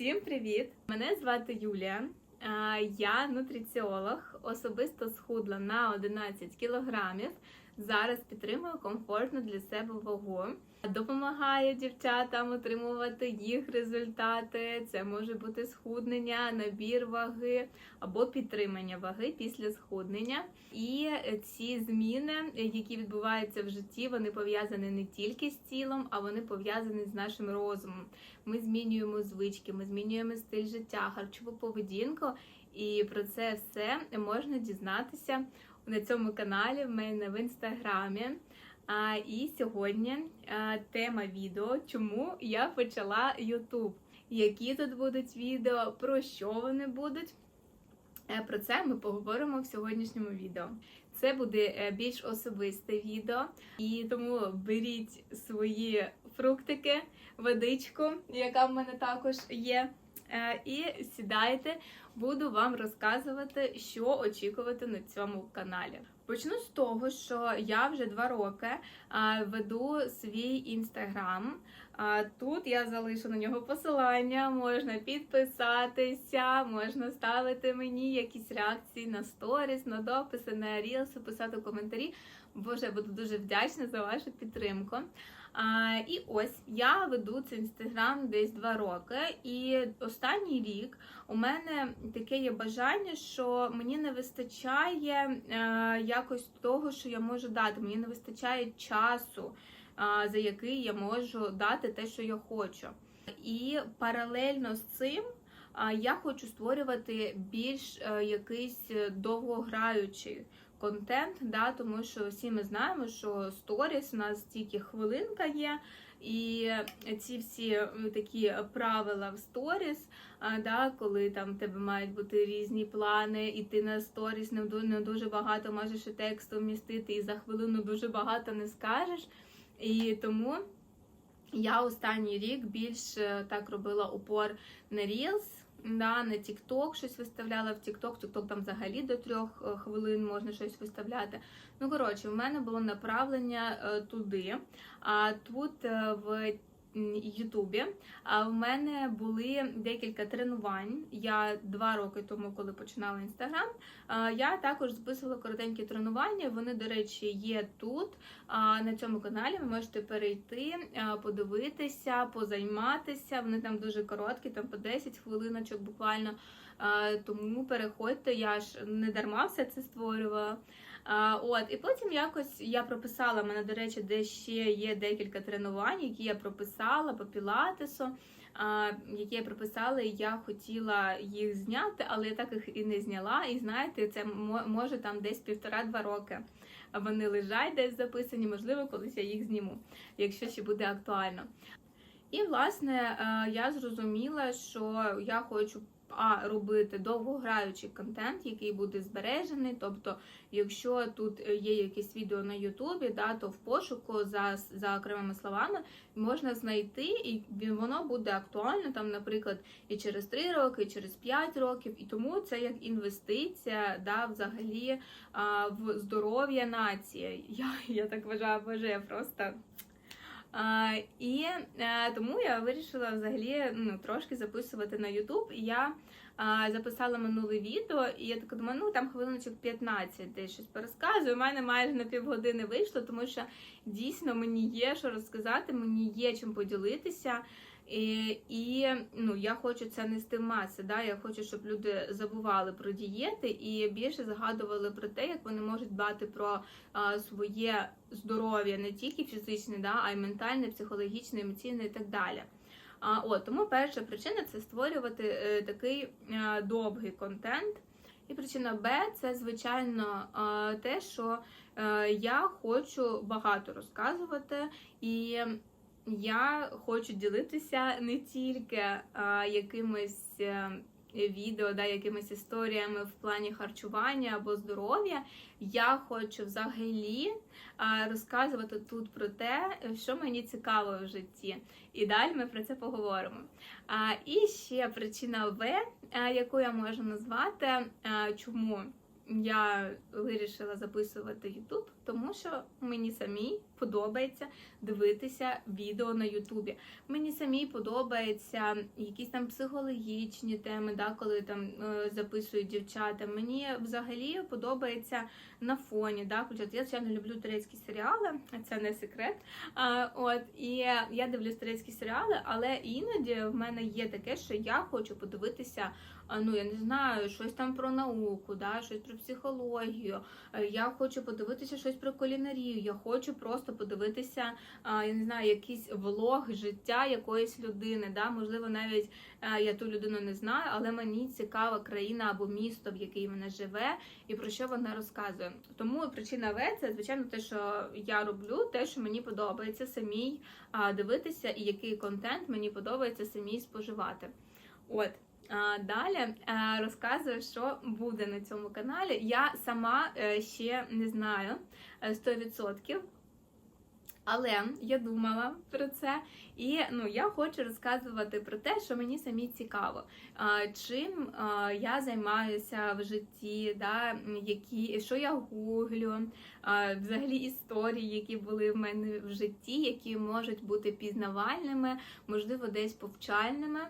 Всім привіт! Мене звати Юлія. Я нутриціолог, особисто схудла на 11 кілограмів. Зараз підтримую комфортну для себе вагу. Допомагаю дівчатам отримувати їх результати. Це може бути схуднення, набір ваги або підтримання ваги після схуднення. І ці зміни, які відбуваються в житті, вони пов'язані не тільки з тілом, а вони пов'язані з нашим розумом. Ми змінюємо звички, ми змінюємо стиль життя, харчову поведінку, і про це все можна дізнатися на цьому каналі в мене в інстаграмі. А, І сьогодні а, тема відео, чому я почала YouTube. Які тут будуть відео, про що вони будуть. Е, Про це ми поговоримо в сьогоднішньому відео. Це буде е, більш особисте відео, і тому беріть свої фруктики, водичку, яка в мене також є. Е, І сідайте, буду вам розказувати, що очікувати на цьому каналі. Почну з того, що я вже два роки веду свій інстаграм. А, Тут я залишу на нього посилання, можна підписатися, можна ставити мені якісь реакції на сторіс, на дописи, на рілси, писати коментарі. Боже, я буду дуже вдячна за вашу підтримку. А, І ось я веду цей інстаграм десь два роки, і останній рік у мене таке є бажання, що мені не вистачає е, якось того, що я можу дати. Мені не вистачає часу, е, за який я можу дати те, що я хочу. І паралельно з цим. е, Я хочу створювати більш е, якийсь довгограючий контент, да, тому що всі ми знаємо, що сторіс у нас тільки хвилинка є, і ці всі е, такі правила в сторіс, да, коли там в тебе мають бути різні плани, і ти на сторіс не ду- не дуже багато можеш і тексту вмістити, і за хвилину дуже багато не скажеш. І тому я останній рік більш е, так робила упор на Reels, да, на TikTok щось виставляла в TikTok. TikTok там взагалі до трьох е, хвилин можна щось виставляти. Ну, коротше, в мене було направлення е, туди. А тут е, в Ютубі. А в мене були декілька тренувань. Я два роки тому, коли починала інстаграм, я також записувала коротенькі тренування. Вони, до речі, є тут на цьому каналі. Ви можете перейти, подивитися, позайматися. Вони там дуже короткі, там по 10 хвилиночок буквально. Тому переходьте, я ж не дарма все це створювала. От, і потім якось я прописала, в мене, до речі, де ще є декілька тренувань, які я прописала по пілатесу, які я прописала, і я хотіла їх зняти, але я так їх і не зняла. І знаєте, це може там десь півтора-два роки. Вони лежать десь записані, можливо, колись я їх зніму, якщо ще буде актуально. І, власне, е, я зрозуміла, що я хочу а, робити довгограючий контент, який буде збережений. Тобто, якщо тут є якесь відео на Ютубі, да, то в пошуку за, за окремими словами можна знайти, і воно буде актуально, там, наприклад, і через 3 роки, і через 5 років. І тому це як інвестиція, да, взагалі а, в здоров'я нації. Я, я так вважаю, боже, просто. А, і а, тому я вирішила взагалі ну, трошки записувати на. І Я а, записала минуле відео, і я така думаю, ну там хвилиночок 15 десь щось порозказую. У мене майже на півгодини вийшло, тому що дійсно мені є що розказати, мені є чим поділитися. І, і ну, я хочу це нести в маси. Да? Я хочу, щоб люди забували про дієти і більше згадували про те, як вони можуть дбати про а, своє здоров'я, не тільки фізичне, да, а й ментальне, психологічне, емоційне і так далі. А, от, тому перша причина це створювати е, такий е, довгий контент. І причина Б це, звичайно, те, що е, я хочу багато розказувати, і я хочу ділитися не тільки а, якимись е, відео, да, якимись історіями в плані харчування або здоров'я. Я хочу взагалі а, розказувати тут про те, що мені цікаво в житті. І далі ми про це поговоримо. А, і ще причина В, а, яку я можу назвати, а, чому я вирішила записувати YouTube, тому що мені самій подобається дивитися відео на Ютубі. Мені самій подобається якісь там психологічні теми, да, коли там е, записують дівчата. Мені взагалі подобається на фоні. Да. Я звичайно люблю турецькі серіали, це не секрет. А, от і я дивлюсь турецькі серіали, але іноді в мене є таке, що я хочу подивитися. Ну, я не знаю, щось там про науку, да, щось про психологію. Е, Я хочу подивитися щось про кулінарію. Я хочу просто подивитися, я не знаю, якийсь влог життя якоїсь людини. Да? Можливо, навіть е, я ту людину не знаю, але мені цікава країна або місто, в якій вона живе, і про що вона розказує. Тому причина В це звичайно те, що я роблю, те, що мені подобається самій дивитися, і який контент мені подобається самій споживати. От. Далі е, розказую, що буде на цьому каналі. Я сама е, ще не знаю е, 100%. Але я думала про це, і ну я хочу розказувати про те, що мені самі цікаво, чим я займаюся в житті, да, які що я гуглю, взагалі історії, які були в мене в житті, які можуть бути пізнавальними, можливо, десь повчальними.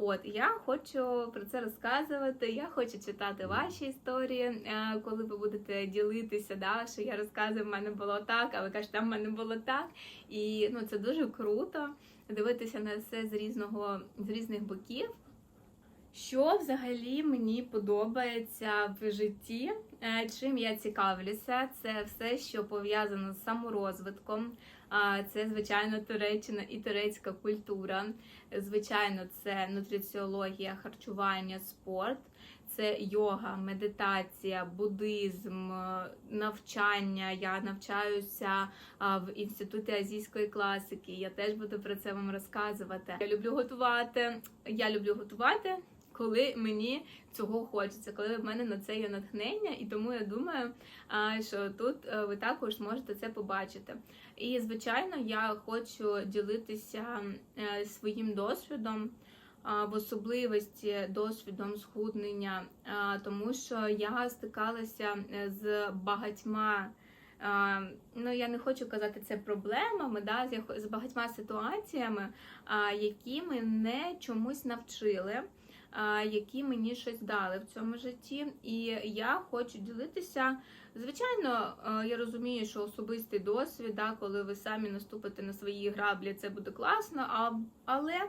От я хочу про це розказувати. Я хочу читати ваші історії, коли ви будете ділитися, да, що я розказую, в мене було так, а ви кажете, там в мене було так. І ну це дуже круто дивитися на все з різного з різних боків. Що взагалі мені подобається в житті, е, чим я цікавлюся, це все, що пов'язано з саморозвитком. Це, звичайно, Туреччина і турецька культура. Звичайно, це нутриціологія, харчування, спорт, це йога, медитація, буддизм, е, навчання. Я навчаюся в інституті азійської класики. Я теж буду про це вам розказувати. Я люблю готувати. Я люблю готувати. Коли мені цього хочеться, коли в мене на це є натхнення, і тому я думаю, що тут е, ви також зможете це побачити. І звичайно, я хочу ділитися е, своїм досвідом, в особливості досвідом схуднення, тому що я стикалася е, з багатьма. Ну, я не хочу казати це проблемами, да, з багатьма ситуаціями, які мене чомусь навчили, які мені щось дали в цьому житті. І я хочу ділитися. Звичайно, е, я розумію, що особистий досвід, да, коли ви самі наступите на свої граблі, це буде класно, але.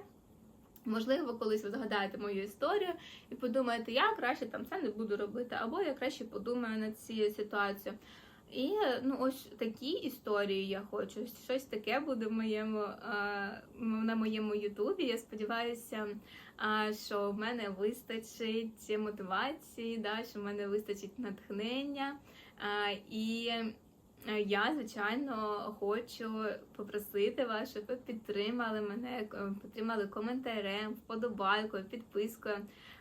Можливо, колись ви згадаєте мою історію і подумаєте, я краще там це не буду робити, або я краще подумаю над цією ситуацією. І ну ось такі історії я хочу. Щось таке буде в моєму е, на моєму Ютубі. Я сподіваюся, е, що в мене вистачить мотивації, да, що в мене вистачить натхнення. Е, І я, звичайно, хочу попросити вас, щоб ви підтримали мене, е, підтримали коментарем, вподобайкою, підпискою.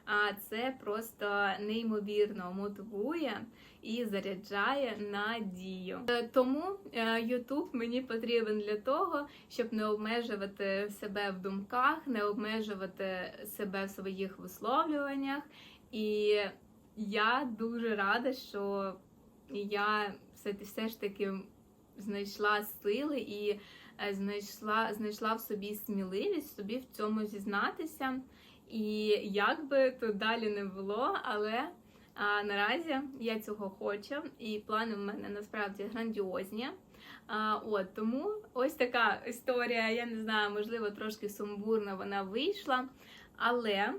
А це просто неймовірно мотивує і заряджає надію. Е, Тому е, YouTube мені потрібен для того, щоб не обмежувати себе в думках, не обмежувати себе в своїх висловлюваннях. І я дуже рада, що я все, все ж таки знайшла сили і е, знайшла, знайшла в собі сміливість собі в цьому зізнатися. І як би то далі не було, але а, наразі я цього хочу, і плани в мене насправді грандіозні. А, от тому ось така історія. Я не знаю, можливо, трошки сумбурна вона вийшла. Але,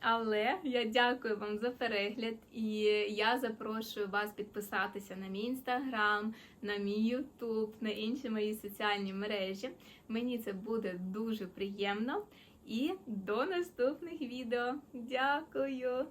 але я дякую вам за перегляд, і я запрошую вас підписатися на мій інстаграм, на мій ютуб, на інші мої соціальні мережі. Мені це буде дуже приємно. І до наступних відео. Дякую!